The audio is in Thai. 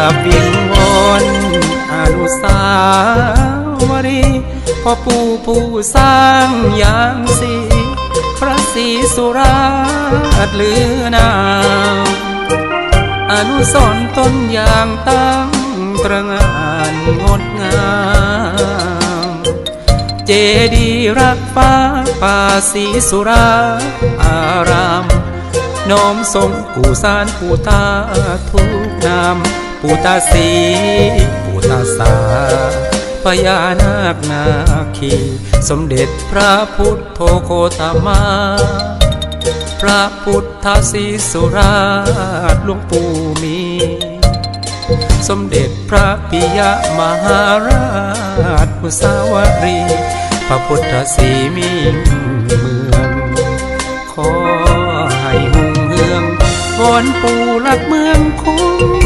ราบวิงวอนอนุสาวรีพ่อปู่ผู้สร้างอย่างสีพระศรีสุราษฎร์ลือนาอนุสรต้นยางตั้งตระงานงดงาม เจดียรักฟ้าป่าศรีสุราอาราม น้อมทรงปู่สารปู่ตาทุกนาม ปู่ตาสีปู่ตาสาพญานาคนาคีสมเด็จพระพุทธโคตามา พระพุทธศีสุราชหลวงปู่มี สมเด็จพระปิยมหาราชพุสาวรี พระพุทธศีมิ่งเมือง ขอให้หุ่งเฮืองวอนปู่รักเมืองคุ้ม